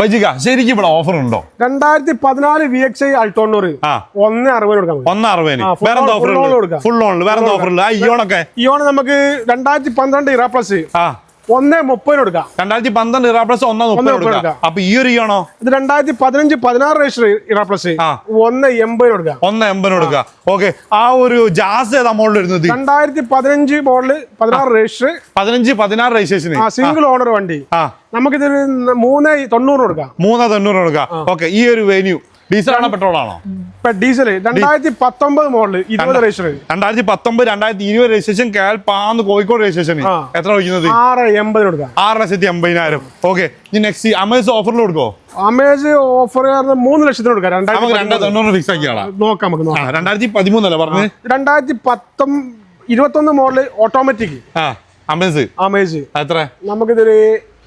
പജിക ശരിക്കും ഇവിടെ ഓഫർ ഉണ്ടോ? രണ്ടായിരത്തി പതിനാല് വി എക്സ് ഐ അൾട്ടോണ്ണൂറ് ഒന്ന് അറുപത് കൊടുക്കാം ഒന്ന് അറുപതിന്. വേറെ ഓഫർ ഫുൾ ഓണിൽ വേറെ ഓഫർ ഇല്ല ഓണൊക്കെ. ഇയോണൊക്കെ ഇയോണ് നമുക്ക് രണ്ടായിരത്തി പന്ത്രണ്ട് ഇറ പ്ലസ് ആ. ഒന്ന് മുപ്പതിന് കൊടുക്കാം. രണ്ടായിരത്തി പന്ത്രണ്ട് ഇറാ പ്ലസ് ഒന്നാ മുപ്പത് കൊടുക്കാം. കൊടുക്കാം. അപ്പൊ ഈ ഒരു ആണോ ഇത് രണ്ടായിരത്തി പതിനഞ്ച് പതിനാറ് രജിസ്റ്റർ ഇറാപ്ലസ്. ഒന്ന് എൺപതിന് കൊടുക്കാം. ഒന്ന് എൺപതിന് കൊടുക്കുക ഓക്കെ. ആ ഒരു ജാസ് ഏതാ മോളിൽ വരുന്നത്? രണ്ടായിരത്തി പതിനഞ്ച് മോഡൽ പതിനാറ് രജിസ്റ്റർ പതിനഞ്ച് പതിനാറ് രജിസ്ട്രേഷൻ സിംഗിൾ ഓണർ വണ്ടി. നമുക്കിത് മൂന്ന് തൊണ്ണൂറ് കൊടുക്കാം. മൂന്ന് തൊണ്ണൂറ് കൊടുക്കാം. ഓക്കെ. ഈ ഒരു വെന്യൂ ഡീസൽ ആണോ പെട്രോൾ ആണോ ഡീസൽ രണ്ടായിരത്തി പത്തൊമ്പത് മോഡൽ ഇരുപത് രജിസ്ട്രേഷൻ രണ്ടായിരത്തി പത്തൊമ്പത് രണ്ടായിരത്തി ഇരുപത് രജിസ്ട്രേഷൻ കേൾപ്പാന്ന് കോഴിക്കോട് രജിസ്ട്രേഷൻ എത്ര ഒഴിക്കുന്നത് ആറ് എൺപതിന് കൊടുക്കാം. ആറ് ലക്ഷത്തി എൺപതിനായിരം ഓക്കെ. ഇനി നെക്സ്റ്റ് അമേസ് ഓഫറിൽ കൊടുക്കോ അമേസ് ഓഫർ മൂന്ന് ലക്ഷത്തിന് കൊടുക്കാം. രണ്ടായിരത്തി ഫിക്സ് ആക്കിയാളാ. നോക്കാം നമുക്ക് രണ്ടായിരത്തി പതിമൂന്നല്ലേ പറഞ്ഞു? രണ്ടായിരത്തി പത്തൊമ്പ ഇരുപത്തൊന്ന് മോഡൽ ഓട്ടോമാറ്റിക് അമേസ്. അമേസ്. എത്ര? നമുക്കിതൊരു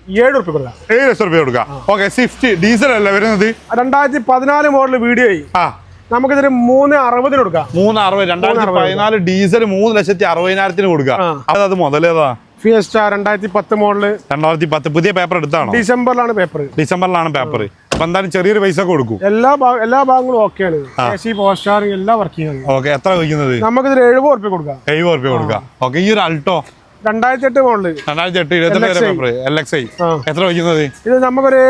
ഏഴ് റുപ്യ കൊടുക്കാം. ഏഴ് ലക്ഷം റുപ്യ കൊടുക്കാം. ഓക്കെ സ്വിഫ്റ്റ് ഡീസൽ അല്ല വരുന്നത്? രണ്ടായിരത്തി പതിനാല് മോഡൽ വീഡിയോ ആ. നമുക്കിതൊരു മൂന്ന് അറുപതിന് കൊടുക്കാം. മൂന്ന് അറുപത് രണ്ടായിരത്തി പതിനാല് ഡീസൽ മൂന്ന് ലക്ഷത്തി അറുപതിനായിരത്തിന് കൊടുക്കാം. അത് മുതലേതാ? ഫിയസ്റ്റ രണ്ടായിരത്തി പത്ത് മോഡൽ രണ്ടായിരത്തി പത്ത് പുതിയ പേപ്പർ എടുത്താണോ? ഡിസംബറിലാണ് പേപ്പർ ഡിസംബറിലാണ് പേപ്പർ അപ്പൊ എന്തായാലും ചെറിയൊരു പൈസ കൊടുക്കും. എല്ലാ എല്ലാ ഭാഗങ്ങളും ഓക്കെയാണ് പവർ എല്ലാം വർക്ക് ചെയ്യുന്നത് ഓക്കെ എത്ര വയ്ക്കുന്നത്? നമുക്കിതൊരു എഴുപത് റുപ്യ കൊടുക്കാം. എഴുപത് റുപ്യ കൊടുക്കാം. ഓക്കെ ഈ ഒരു അൾട്ടോ രണ്ടായിരത്തി എട്ട് മോഡൽ. രണ്ടായിരത്തി എട്ട് ഇരുപത്തെട്ട് വരെ LXI. Paper L X I എത്ര വയ്ക്കുന്നത്? ഇത് നമുക്കൊരു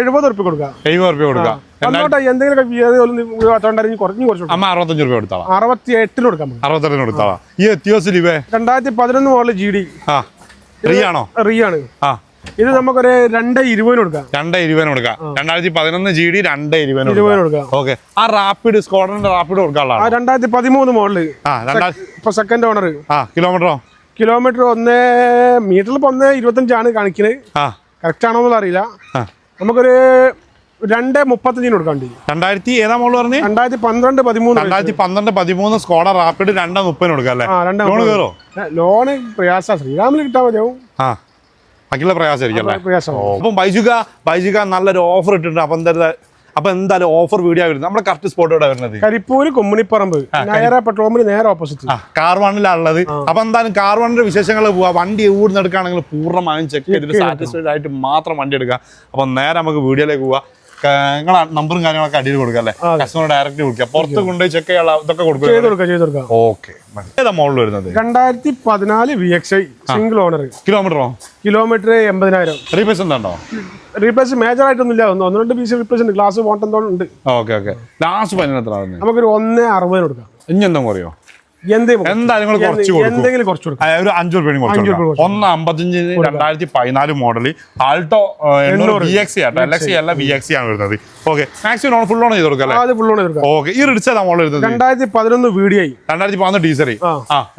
എഴുപത് ഉറുപ്പ്യ കൊടുക്കാം. എഴുപത് കുറച്ച് കൊടുക്കാം. അമ്മ അറുപത്തഞ്ച് റുപ്യ കൊടുത്താളാം? അറുപത്തി എട്ടിന് കൊടുക്കാം നമുക്ക്. അറുപത്തെട്ടിന് കൊടുത്താളാം? ഈ എത്തിയോസ് ലിവേ? രണ്ടായിരത്തി പതിനൊന്ന് മോഡൽ ജി ഡി ആ ഫ്രീ ആണോ? റീ ആണ്. ആ. ഇത് നമുക്കൊരു രണ്ട് ഇരുപതിന് കൊടുക്കാം. രണ്ട് ഇരുപതിന് കൊടുക്കാം. രണ്ടായിരത്തി പതിനൊന്ന് ജി ഡി രണ്ട് ഇരുപതിന് ഇരുപതിന് കൊടുക്കാം. ഓക്കെ. ആ റാപ്പിഡ് റാപ്പിഡ് രണ്ടായിരത്തി പതിമൂന്ന് മോഡൽ. ആ രണ്ടായിരത്തി സെക്കൻഡ് ഓണർ ആ കിലോമീറ്ററോ കിലോമീറ്റർ ഒന്ന് മീറ്ററിൽ ഇപ്പൊ ഒന്ന് ഇരുപത്തഞ്ചാണ് കാണിക്കുന്നത് കറക്റ്റ് ആണോ എന്നുള്ള അറിയില്ല. നമുക്കൊരു രണ്ട് മുപ്പത്തഞ്ചിന് കൊടുക്കാണ്ടി രണ്ടായിരത്തി ഏതാ മോൾ പറഞ്ഞു? രണ്ടായിരത്തി പന്ത്രണ്ട് പതിമൂന്ന് രണ്ടായിരത്തി പന്ത്രണ്ട് പതിമൂന്ന് സ്കോഡ റാപ്പിഡ് രണ്ടാം മുപ്പതിന് കൊടുക്കാം അല്ലേ? ആ രണ്ട് ലോണ് കയറോ ലോണ് പ്രയാസ. ശ്രീരാമിൽ കിട്ടാൻ മതിയാവും. ആ. ബാക്കിയുള്ള പ്രയാസമായിരിക്കും അല്ലേ? അപ്പം ബൈജുക ബൈജുക നല്ലൊരു ഓഫർ ഇട്ടിട്ടുണ്ട്. അപ്പം എന്താ അപ്പൊ എന്തായാലും ഓഫർ വീഡിയോ വരുന്നത് നമ്മുടെ കറക്റ്റ് സ്പോട്ട് വരുന്നത്. കരിപ്പൂര് കൊമ്മിണിപ്പറമ്പ് നേരെ പെട്രോൾ പമ്പിന് നേരെ ഓപ്പോസിറ്റ് കാർ വണ്ണിലാണുള്ളത് അപ്പൊ എന്തായാലും കാർ വണ്ണിന്റെ വിശേഷങ്ങൾ പോവാ. വണ്ടി ഊർന്ന് എടുക്കുകയാണെങ്കിൽ പൂർണമായും ചെക്ക് ചെയ്തിട്ട് സാറ്റിസ്ഫൈഡ് ആയിട്ട് മാത്രം വണ്ടി എടുക്കുക അപ്പൊ നേരെ നമുക്ക് വീഡിയോയിലേക്ക് പോവാ. നിങ്ങളെ നമ്പറും കാര്യങ്ങളൊക്കെ അടിയിൽ കൊടുക്കുക അല്ലേ? കസ്റ്റമർ ഡയറക്റ്റ് കൊടുക്കുക. പുറത്ത് കൊണ്ടുപോയി ചെക്ക് ചെയ്യാനുള്ള ഇതൊക്കെ കൊടുക്കുക ഓക്കെ ഏതാ മോളിൽ വരുന്നത്? രണ്ടായിരത്തി പതിനാല് V X I single owner കിലോമീറ്ററോ kilometre എൺപതിനായിരം. റീപ്ലേസ് എന്താണോ റീപ്ലേസ് മേജർ ആയിട്ടൊന്നുമില്ല. ഒന്ന് ഒന്ന് രണ്ട് പീസ് റീപ്ലേസ് ഉണ്ട്. ഗ്ലാസ് പോട്ടെന്തോളം ഉണ്ട്. ഓക്കെ ഓക്കെ ലാസ്റ്റ് പതിനെത്ര നമുക്കൊരു ഒന്ന് അറുപതിന് കൊടുക്കാം. ഇനി എന്താ കുറയോ? എന്തെങ്കിലും എന്തായാലും നിങ്ങൾ കുറച്ച് കൊടുക്കും. ഒരു അഞ്ചു കുറച്ച്. ഒന്ന് അമ്പത്തഞ്ചിന് രണ്ടായിരത്തി പതിനാല് model Alto V X auto? L X അല്ല വി എക്സ് ആണ് വരുന്നത്. ഓക്കെ. മാക്സിമം ഫുൾ ഓൺ ചെയ്ത് കൊടുക്കാം ഓക്കെ. ഈ റിഡ്സ് മോഡൽ വരുന്നത് രണ്ടായിരത്തി പതിനൊന്ന് വീഡിയോ രണ്ടായിരത്തി പതിനൊന്ന് ഡീസൽ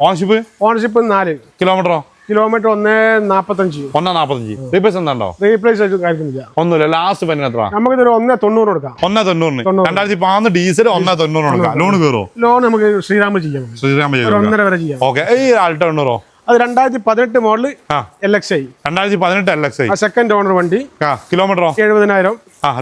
ഓണർഷിപ്പ് ഓണർഷിപ്പ് നാല്. കിലോമീറ്ററോ കിലോമീറ്റർ ഒന്ന് നാപ്പത്തഞ്ച്. ഒന്നേ നാപ്പത്തഞ്ച്. റീപ്ലേസ് എന്താണ്ടോ റീപ്ലേസ് ഒന്നുമില്ല. ലാസ്റ്റ് പതിന് എത്ര നമുക്കിതൊരു ഒന്ന് തൊണ്ണൂറ് കൊടുക്കാം. ഒന്നേ തൊണ്ണൂറിന്. രണ്ടായിരത്തി പതിനൊന്ന് ഡീസൽ ഒന്നേ തൊണ്ണൂറ് കൊടുക്കാം. ലോൺ കയറോ ലോൺ നമുക്ക് ശ്രീരാമ ചെയ്യാം. ശ്രീരാമ ഒന്നര വരെ ചെയ്യാം. ഓക്കെ ഈ ആൾട്ടോ എണ്ണൂറോ? അത് രണ്ടായിരത്തി പതിനെട്ട് മോഡൽ എൽ എക്സ് ഐ രണ്ടായിരത്തി പതിനെട്ട് L X I second owner വണ്ടി. കിലോമീറ്ററോ എഴുപതിനായിരം.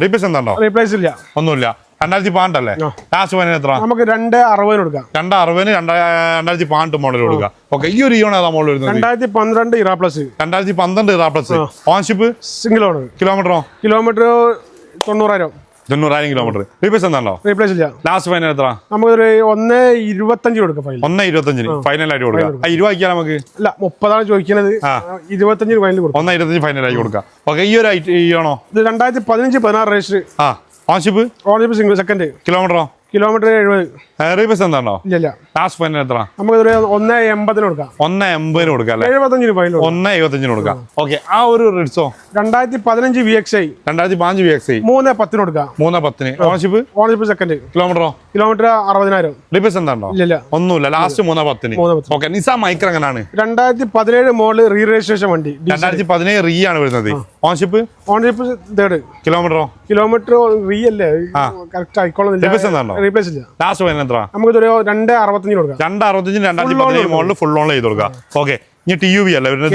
റീപ്ലേസ് എന്താണോ റീപ്ലേസ് ഇല്ല. ഒന്നുമില്ല. രണ്ടായിരത്തി പന്ത്രണ്ട് അല്ലേ ലാസ്റ്റ് ഫൈനൽ എത്ര? നമുക്ക് രണ്ട് അറുപതിന് കൊടുക്കാം. രണ്ട് അറുപതിന് രണ്ടായിരത്തി പാണ്ട് മോഡൽ കൊടുക്കാം ഓക്കെ ഈ ഒരു ഇയോൺ ഏതാ മോഡൽ വരുന്നത്? രണ്ടായിരത്തി പന്ത്രണ്ട് ഇറാ പ്ലസ് രണ്ടായിരത്തി പന്ത്രണ്ട് Era plus ownership single owner കിലോമീറ്ററോ kilometre തൊണ്ണൂറായിരം. തൊണ്ണൂറായിരം കിലോമീറ്റർ റീപ്ലേസ് എന്താണോ റീപ്ലേസ് ഇല്ല. ലാസ്റ്റ് ഫൈനൽ എത്ര? നമുക്ക് നമുക്കൊരു ഒന്ന് ഇരുപത്തഞ്ച് കൊടുക്കാം ഫൈനൽ ഒന്ന് ഇരുപത്തഞ്ചിന്. ഫൈനൽ ആയിട്ട് കൊടുക്കാം. ആ ഇരുപത് ആക്കിയാൽ നമുക്ക്? അല്ല മുപ്പതാണ് ചോദിക്കുന്നത് ഇരുപത്തഞ്ച് ഫൈനൽ കൊടുക്കാം. ഒന്ന് ഇരുപത്തഞ്ച് ഫൈനൽ ആയി കൊടുക്കുക ഓക്കെ ഈ ഒരു ആണോ ഇത് രണ്ടായിരത്തി പതിനഞ്ച് പതിനാറ് രജിസ്റ്റർ ആ. ഓൺഷിപ്പ് ഓൺഷിപ്പ് സിംഗിൾ സെക്കൻഡ് കിലോമീറ്ററോ? കിലോമീറ്റർ എഴുപത്. റീബസ് എന്താണോ ഇല്ല ലാസ്റ്റ് ഫൈനൽ എത്ര നമുക്കൊരു ഒന്ന് എൺപതിന് കൊടുക്കാം. ഒന്ന് എൺപതിന് കൊടുക്കാം എഴുപത്തഞ്ചിന് ഫൈനൽ ഒന്ന് എഴുപത്തഞ്ചിന് കൊടുക്കാം. ഓക്കെ ആ ഒരു റിഡ്സോ രണ്ടായിരത്തി പതിനഞ്ച് വി എക്സ് ഐ രണ്ടായിരത്തി പതിനഞ്ച് വി എക്സ് ഐ മൂന്ന് പത്തിന് കൊടുക്കാം മൂന്ന് പത്തിന്. ഓൺഷിപ്പ് ഓണർഷിപ്പ് സെക്കൻഡ് കിലോമീറ്ററോ കിലോമീറ്റർ അറുപതിനായിരം. റീപേസ് എന്താണോ ഇല്ല ഒന്നുമില്ല. ലാസ്റ്റ് മൂന്ന് പത്തിന്. ഓക്കെ നിസാം മൈക്ര എങ്ങനെയാണ്? രണ്ടായിരത്തി പതിനേഴ് മോഡൽ റീ രജിസ്ട്രേഷൻ വണ്ടി രണ്ടായിരത്തി പതിനേഴ് റീ ആണ് വരുന്നത്. ഓൺഷിപ്പ് ഓണർഷിപ്പ് തേർഡ് കിലോമീറ്ററോ കിലോമീറ്റർ റീ അല്ലേ? കറക്റ്റ് ആയിക്കോളുന്നില്ല എന്താണോ? റീപ്ലേസ് ഇല്ല ലാസ്റ്റ് വരുന്നത് എത്ര നമുക്കൊരു രണ്ട് അറുപത്തഞ്ച് കൊടുക്കാം. രണ്ട് അറുപത്തഞ്ച് രണ്ടായിരത്തി പതിനേഴ് മോഡൽ ഫുൾ ഓൺ ചെയ്ത് കൊടുക്കുക ഓക്കെ ഇനി ടി യു വി അല്ലേ വരുന്നത്?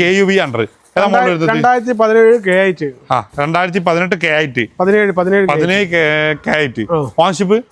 കെ യു വി അണ്ടർ രണ്ടായിരത്തി പതിനേഴ് കെ ആയിട്ട്. ആ രണ്ടായിരത്തി പതിനെട്ട് കെ ആയിട്ട്. പതിനേഴ് പതിനേഴ് പതിനേഴ് കെ ആയിട്ട്. ഓൺഷിപ്പ്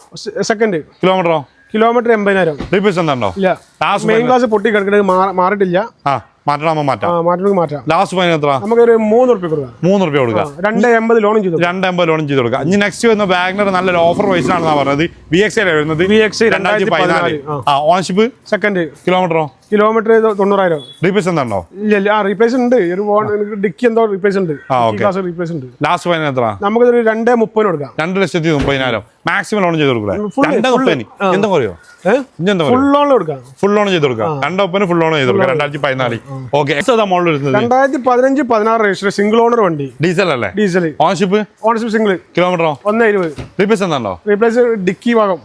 സെക്കൻഡ് കിലോമീറ്ററോ? കിലോമീറ്റർ എൺപതിനായിരം. റീപ്ലേസ് എന്താണോ ഇല്ല. മെയിൻ ക്ലാസ് പൊട്ടി കിടക്കുന്നത് മാറിയിട്ടില്ല. ആ മാറ്റണമോ ആ മാറ്റാം. മാറ്റണമെങ്കിൽ മാറ്റാം. ലാസ്റ്റ് ഫൈൻ എത്ര? മൂന്ന് കൊടുക്കാം. മൂന്ന് റുപ്യ കൊടുക്കാം. രണ്ട് എൺപത് ലോണും ചെയ്തു രണ്ട് എൺപത് ലോണും ചെയ്ത് കൊടുക്കാം. ഇനി നെക്സ്റ്റ് വരുന്ന വാഗ്നർ നല്ലൊരു ഓഫർ പ്രൈസിനാണെന്നാ പറഞ്ഞത്. എക്സ് വരുന്നത്. വി എക്സ് രണ്ടായിരത്തി പതിനാല്. ആ. ആ ഓൺഷിപ്പ് സെക്കൻഡ് കിലോമീറ്ററോ കിലോമീറ്റർ തൊണ്ണൂറായിരം. റീപ്ലേസ് എന്താണോ? ഇല്ല ആ റീപ്ലേസ് ഉണ്ട്. ഒരു ഡിക്കി എന്തോ റീപ്ലേസ് ഉണ്ട്. ക്ലാസ് റീപ്ലേസ് ഉണ്ട്. ലാസ്റ്റ് എത്ര നമുക്കൊരു രണ്ട് മുപ്പതിന് കൊടുക്കാം. രണ്ട് ലക്ഷത്തി മുപ്പതിനായിരം. മാക്സിമം ലോൺ ചെയ്ത് കൊടുക്കാം രണ്ട് മുപ്പതിന്. എന്താ പറയോ ഫുൾ ലോൺ കൊടുക്കാം. ഫുൾ ലോൺ ചെയ്ത് കൊടുക്കുക രണ്ട് ഒപ്പന് ഫുൾ ലോൺ ചെയ്ത് കൊടുക്കാം. രണ്ടായിരത്തി പതിനാല്. ഓക്കെ വരുന്നത്? രണ്ടായിരത്തി പതിനഞ്ച് പതിനാറ് രജിസ്റ്റർ സിംഗിൾ ഓണർ വണ്ടി. ഡീസൽ അല്ലേ? ഡീസൽ ഓണർഷിപ്പ് ഓണർഷിപ്പ് സിംഗിൾ കിലോമീറ്ററോ ഒന്നേ ഇരുപത്. റീപ്ലേസ് എന്താണോ? റീപ്ലേസ് ഡിക്കി ഭാഗം.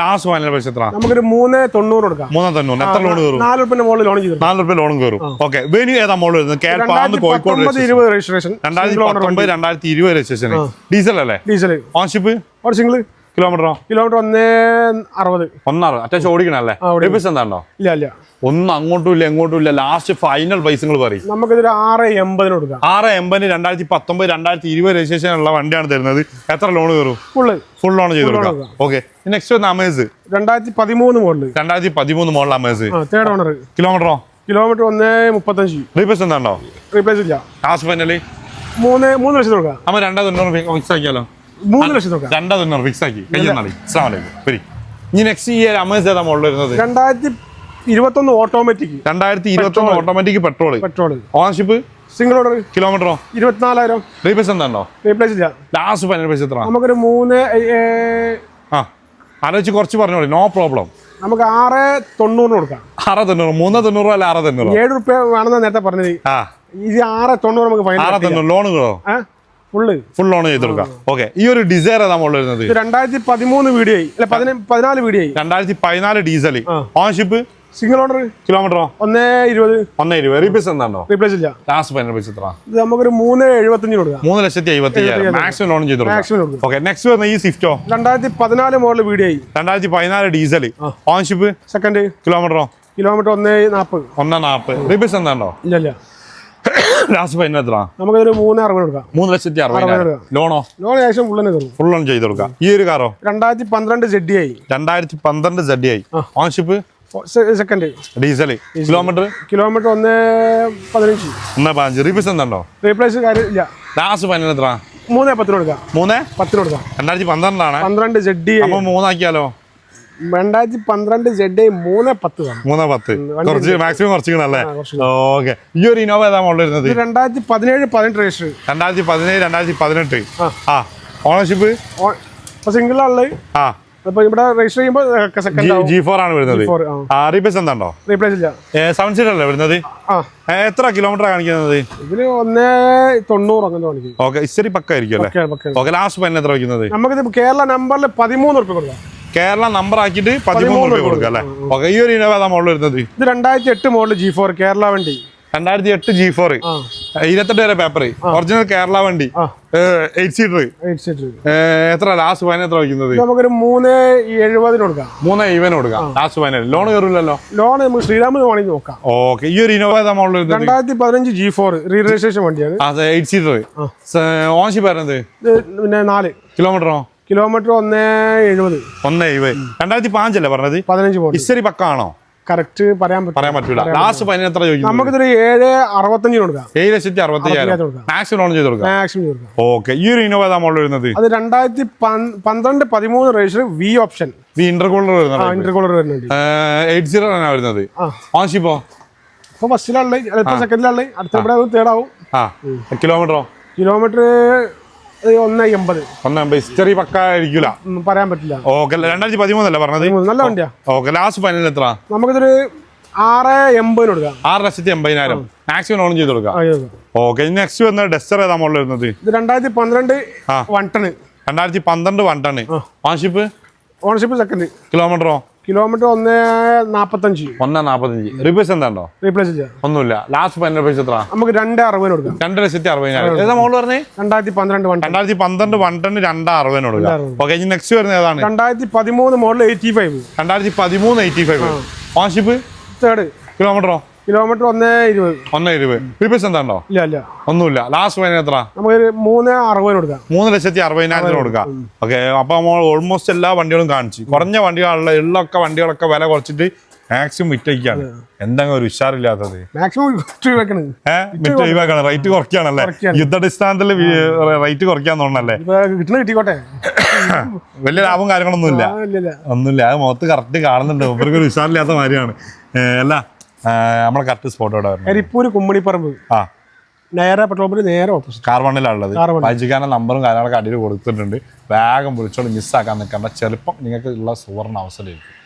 ലാസ്റ്റ് ഫൈനൽ പൈസ എത്ര നമുക്കൊരു മൂന്ന് തൊണ്ണൂറ് കൊടുക്കാം. മൂന്ന് തൊണ്ണൂറ്. എത്ര ലോൺ കയറും? നാല് റുപ്യ മോളിൽ ലോൺ ചെയ്തു നാല് റുപ്യ ലോൺ കയറും. ഓക്കെ വെന്യൂ ഏതാ മോൾ വരുന്നത്? കേരള കോഴിക്കോട് രജിസ്ട്രേഷൻ രണ്ടായിരത്തി പത്തൊമ്പത് രണ്ടായിരത്തി ഇരുപത് രജിസ്ട്രേഷൻ ഡീസൽ അല്ലേ? ഡീസൽ ഓൺഷിപ്പ് സിംഗിൾ കിലോമീറ്ററോ? കിലോമീറ്റർ ഒന്ന് അറുപത്. ഒന്നാറ് അത്യാവശ്യം ഓടിക്കണല്ലേ? എന്താണോ? ഇല്ല ഇല്ല. ഒന്നും അങ്ങോട്ടും ഇല്ല എങ്ങോട്ടും ഇല്ല. ലാസ്റ്റ് ഫൈനൽ നിങ്ങൾ പറയും. നമുക്കിതൊരു ആറ് എൺപതിന് കൊടുക്കാം. ആറ് എൺപതിന് രണ്ടായിരത്തി പത്തൊമ്പത് രണ്ടായിരത്തി ഇരുപത് രജിസ്ട്രേഷൻ ഉള്ള വണ്ടിയാണ് തരുന്നത്. എത്ര ലോൺ കയറും? ഫുള്ള് ഫുൾ ലോൺ ചെയ്ത് കൊടുക്കാം. ഓക്കെ നെക്സ്റ്റ് വന്ന അമേസ് രണ്ടായിരത്തി പതിമൂന്ന് മോഡൽ. രണ്ടായിരത്തി പതിമൂന്ന് മോഡൽ അമേസ് തേർഡ് ഓണർ കിലോമീറ്ററോ? കിലോമീറ്റർ ഒന്നേ മുപ്പത്തഞ്ച്. റീപ്ലേസ് എന്താണോ? റീപ്ലേസ് ഇല്ല. ലാസ്റ്റ് ഫൈനലി മൂന്ന് മൂന്ന് ലക്ഷം കൊടുക്കാം. അമ്മ രണ്ടായിരത്തി ഫിക്സ് ആക്കിയാലോ? മൂന്ന് ലക്ഷം കൊടുക്കാം രണ്ടാ ഫിക്സ് ആക്കി. കഴിഞ്ഞാൽ അസ്സാം വലൈക്കും വരി. ഇനി നെക്സ്റ്റ് ഈ അമേസ് ഏതാ മോഡൽ വരുന്നത്? രണ്ടായിരത്തി ഇരുപത്തൊന്ന് ഓട്ടോമാറ്റിക് രണ്ടായിരത്തി ഇരുപത്തി ഒന്ന് automatic petrol petrol ownership single order കിലോമീറ്ററോ ഇരുപത്തിനാലായിരം. റീപ്ലേസ് എന്താണോ? റീപ്ലേസ് ഇല്ല ലാസ്റ്റ് ഫൈനൽ പൈസ എത്ര നമുക്കൊരു മൂന്ന് ആ. ആലോചിച്ച് കുറച്ച് പറഞ്ഞോളി നോ പ്രോബ്ലം നമുക്ക് ആറ് തൊണ്ണൂറിന് കൊടുക്കാം. ആറ് തൊണ്ണൂറ്. മൂന്ന് തൊണ്ണൂറോ അല്ല ആറ് തൊണ്ണൂറ്? ഏഴ് റുപ്യ വേണമെന്ന് നേരത്തെ പറഞ്ഞത്. ആ. ഇത് ആറ് തൊണ്ണൂറ് നമുക്ക് ആറ് തൊണ്ണൂറ്. ലോണുകളോ ഫുള്ള്. ഫുൾ ഓൺ ചെയ്ത് കൊടുക്കാം. ഓക്കെ ഈ ഒരു ഡിസൈർ നമ്മൾ വരുന്നത്? രണ്ടായിരത്തി പതിമൂന്ന് വീഡിയോ പതിനാല് വീഡിയോ രണ്ടായിരത്തി പതിനാല് ഡീസൽ ഓൺഷിപ്പ് സിംഗിൾ ഓണർ കിലോമീറ്ററോ ഒന്നേ ഇരുപത്. ഒന്നേ ഇരുപത്. റീപ്ലേസ് എന്താണോ? റീപ്ലേസ് ഇല്ല. ലാസ്റ്റ് ഫൈനൽ എത്ര നമുക്കൊരു മൂന്ന് എഴുപത്തഞ്ചിന് കൊടുക്കാം. മൂന്ന് ലക്ഷത്തി എഴുപത്തി മാക്സിമം ലോൺ ചെയ്ത് കൊടുക്കാം. മാക്സിമം ഓക്കെ നെക്സ്റ്റ് വന്ന ഈ സ്വിഫ്റ്റോ രണ്ടായിരത്തി പതിനാല് മോഡൽ വീഡിയോ രണ്ടായിരത്തി പതിനാല് ഡീസൽ ഓൺഷിപ്പ് സെക്കൻഡ് കിലോമീറ്ററോ കിലോമീറ്റർ ഒന്നേ നാൽപ്പത്. ഒന്നേ നാൽപ്പത്. റീപ്ലേസ് എന്താണോ? ഇല്ല ഇല്ല. ലാസ്റ്റ് ഫൈനൽ എത്ര നമുക്കൊരു മൂന്ന് അറുപത് കൊടുക്കാം. മൂന്ന് ലക്ഷത്തി അറുപതിനായിരം. ലോണോ ലോൺ ഏകദേശം കയറും ഫുൾ ലോൺ ചെയ്ത് കൊടുക്കാം. ഈ ഒരു കാറോ രണ്ടായിരത്തി പന്ത്രണ്ട് ജെഡി ആയി. രണ്ടായിരത്തി പന്ത്രണ്ട് ജെഡി ആയി. Ownership second diesel kilometre kilometre ഒന്ന് പതിനഞ്ച്. ഒന്ന് പതിനഞ്ച്. റീപ്ലേസ് എന്താണോ റീപ്ലേസ് കാര്യമില്ല ലാസ്റ്റ് ഫൈനൽ എത്ര മൂന്ന് പത്തിന് കൊടുക്കാം. മൂന്ന്? പത്തിന് കൊടുക്കാം. രണ്ടായിരത്തി പന്ത്രണ്ടാണ് പന്ത്രണ്ട് ജെഡി അപ്പൊ മൂന്നാക്കിയാലോ? രണ്ടായിരത്തി പന്ത്രണ്ട് ജെഡ് മൂന്ന് പത്ത് മൂന്ന് പത്ത്. കുറച്ച് മാക്സിമം കുറച്ചിക്കണല്ലേ കുറച്ച് ഓക്കെ. ഈ ഒരു ഇനോവ ഏതാ വരുന്നത്? ഇത് രണ്ടായിരത്തി പതിനേഴ് പതിനെട്ട് രജിസ്റ്റർ രണ്ടായിരത്തി പതിനേഴ് രണ്ടായിരത്തി പതിനെട്ട്. ആ. ഓണർഷിപ്പ് സിംഗിൾ ആൾ ആ ഇവിടെ രജിസ്റ്റർ ചെയ്യുമ്പോൾ ജി ഫോർ ആണ് വരുന്നത്. റീപ്ലേസ് ഇല്ല. സെവൻ സീറ്റ് അല്ലേ വരുന്നത്? എത്ര കിലോമീറ്റർ കാണിക്കുന്നത്? ഇതിന് ഒന്ന് തൊണ്ണൂറ് അങ്ങനെ കാണിക്കും. ഓക്കെ ഇച്ചിരി പക്കായിരിക്കും അല്ലേ? ഓക്കെ ലാസ്റ്റ് എത്ര വയ്ക്കുന്നത്? നമുക്കിത് കേരള നമ്പറിൽ പതിമൂന്ന് ഉറുപ്പ്യ കൊടുക്കാം. കേരള നമ്പർ ആക്കിയിട്ട് പതിമൂന്ന് രൂപ കൊടുക്കുക അല്ലേ? ഈ ഒരു ഇനോവ മോഡൽ വരുന്നത്. ഇത് രണ്ടായിരത്തി എട്ട് മോഡൽ ജി ഫോർ കേരള വണ്ടി. രണ്ടായിരത്തി എട്ട് ജി ഫോർ ഇരുപത്തെട്ട് വരെ പേപ്പർ ഒറിജിനൽ കേരള വണ്ടി. എയ്റ്റ് സീറ്റർ എത്ര ലാസ്റ്റ് ഫൈനൽ എത്ര വയ്ക്കുന്നത്? നമുക്കൊരു മൂന്ന് എഴുപതിന് കൊടുക്കാം. മൂന്ന് എഴുപതിന് കൊടുക്കാം. ലാസ്റ്റ് ഫൈനൽ ലോൺ കയറില്ലല്ലോ ലോൺ നമുക്ക് ശ്രീരാമിന് വേണമെങ്കിൽ നോക്കാം. ഓക്കെ ഈ ഒരു ഇനോവ മോഡൽ രണ്ടായിരത്തി പതിനഞ്ച് ജി ഫോർ റീ രജിസ്ട്രേഷൻ വണ്ടിയാണ്. അതെ എയ്റ്റ് സീറ്റർ ഓൺഷിപ്പ് ആയിരുന്നത് പിന്നെ നാല്. കിലോമീറ്ററോ കിലോമീറ്റർ ഒന്ന് എഴുപത്. ഒന്ന് എഴുപത്. രണ്ടായിരത്തി പാഞ്ചല്ലേ പറഞ്ഞത്? പതിനഞ്ച് ഇസ്സരി പക്കാണോ? കറക്റ്റ് പറയാൻ പറയാൻ പറ്റില്ല. ലാസ്റ്റ് പതിന് എത്ര നമുക്കിതൊരു ഏഴ് അറുപത്തഞ്ചിന് കൊടുക്കാം. ഏഴ് ലക്ഷത്തി അറുപത്തയ്യായിരം. മാക്സിമം ലോൺ ചെയ്ത് കൊടുക്കാം. മാക്സിമം കൊടുക്കാം. ഓക്കെ ഈ ഒരു ഇന്നോവ മോളിൽ വരുന്നത്? അത് രണ്ടായിരത്തി പന്ത്രണ്ട് പതിമൂന്ന് വി ഓപ്ഷൻ വി ഇന്റർകൂളർ വരുന്നത്. ഇന്റർകൂളർ വരുന്നുണ്ട്. എയ്റ്റ് സീറോ ആണ് വരുന്നത്. ഓൺഷിപ്പോ ഇപ്പൊ? ഫസ്റ്റിലാണുള്ളത് സെക്കൻഡിലാണല്ലേ അടുത്ത ഇവിടെ അത് തേടാവും ആ. കിലോമീറ്ററോ കിലോമീറ്റർ ഒന്ന് എൺപത് ഒന്ന് എൺപത് ചെറിയ പക്ക ആയിരിക്കില്ല ഉം, പറയാൻ പറ്റില്ല. ഓക്കെ രണ്ടായിരത്തി പതിമൂന്നല്ലേ പറഞ്ഞത്? നല്ല വണ്ടിയാ. ഓക്കെ ലാസ്റ്റ് ഫൈനൽ എത്ര നമുക്കിതൊരു ആറ് എൺപതിന് കൊടുക്കാം. ആറ് ലക്ഷത്തി എൺപതിനായിരം മാക്സിമം ലോൺ ചെയ്ത് കൊടുക്കാം. ഓക്കെ നെക്സ്റ്റ് വന്ന ഡെസ്റ്റർ ഏതാ മോളിൽ വരുന്നത്? ഇത് രണ്ടായിരത്തി പന്ത്രണ്ട്. വൺ ടണ് രണ്ടായിരത്തി പന്ത്രണ്ട് വൺ ടണ് ഓൺഷിപ്പ് സെക്കൻഡ് കിലോമീറ്ററോ കിലോമീറ്റർ ഒന്ന് നാപ്പത്തഞ്ച്. ഒന്ന് നാപ്പത്തഞ്ച്. റിപ്പേഴ്സ് എന്താണ്ടോ? റീപ്ലേസ് ചെയ്യാം. ഒന്നുമില്ല. ലാസ്റ്റ് ഫൈനൽ പൈസ എത്ര നമുക്ക് രണ്ട് അറുപതിന് കൊടുക്കാം. രണ്ട് ലക്ഷത്തി അറുപതിനായിരം. ഏതാ മോൾ പറഞ്ഞേ? രണ്ടായിരത്തി പന്ത്രണ്ട് വൺ രണ്ടായിരത്തി പന്ത്രണ്ട് വൺ ടൺ രണ്ട് അറുപതിന് കൊടുക്കാം. ഓക്കെ ഇനി നെക്സ്റ്റ് വരുന്നത് ഏതാണ്? രണ്ടായിരത്തി പതിമൂന്ന് മോഡൽ എയ്റ്റി ഫൈവ് രണ്ടായിരത്തി പതിമൂന്ന് എയ്റ്റി ഫൈവ് ഓൺഷിപ്പ് തേർഡ് കിലോമീറ്ററോ കിലോമീറ്റർ ഒന്നേ ഇരുപത്. ഒന്നേ ഇരുപത്. എന്താണോ? ഇല്ല ഇല്ല. ഒന്നുമില്ല. ലാസ്റ്റ് ഫൈനൽ എത്ര? നമുക്കൊരു മൂന്ന് അറുപതിന് കൊടുക്കാം. മൂന്ന് ലക്ഷത്തി അറുപതിനായിരത്തിന് കൊടുക്കാം. ഓക്കെ അപ്പൊ നമ്മൾ ഓൾമോസ്റ്റ് എല്ലാ വണ്ടികളും കാണിച്ചു. കുറഞ്ഞ വണ്ടികളുള്ള ഉള്ളൊക്കെ വണ്ടികളൊക്കെ വില കുറച്ചിട്ട് മാക്സിമം വിറ്റയ്ക്കാണ് എന്തെങ്കിലും ഒരു ഉഷാറില്ലാത്തത്. മാക്സിമം റേറ്റ് കുറയ്ക്കാണല്ലേ യുദ്ധാടിസ്ഥാനത്തിൽ റേറ്റ് കുറയ്ക്കാൻ തോന്നണല്ലേ വലിയ ലാഭം കാര്യങ്ങളൊന്നും ഇല്ല ഒന്നുമില്ല. അത് മുഖത്ത് കറക്റ്റ് കാണുന്നുണ്ട്. ഇവർക്ക് ഒരു ഉഷാറില്ലാത്ത മാതിരിയാണ്. അല്ല. നമ്മളെ കറക്റ്റ് സ്പോട്ട് എവിടെ വരുന്നത്? ഒരു കുമ്മണിപ്പറമ്പ്. ആ. നേരെ പെട്രോൾ പമ്പ് നേരെ ഓപ്പോസിറ്റ് കാർ വണ്ണിലുള്ളത് കാർ വണ്ടി. നമ്പറും കാര്യങ്ങളൊക്കെ അടിയിൽ കൊടുത്തിട്ടുണ്ട്. വേഗം വിളിച്ചോണ്ട് മിസ്സാക്കാൻ നിൽക്കേണ്ട. ചെറുപ്പം നിങ്ങൾക്ക് ഉള്ള സുവർണ അവസരമായിരിക്കും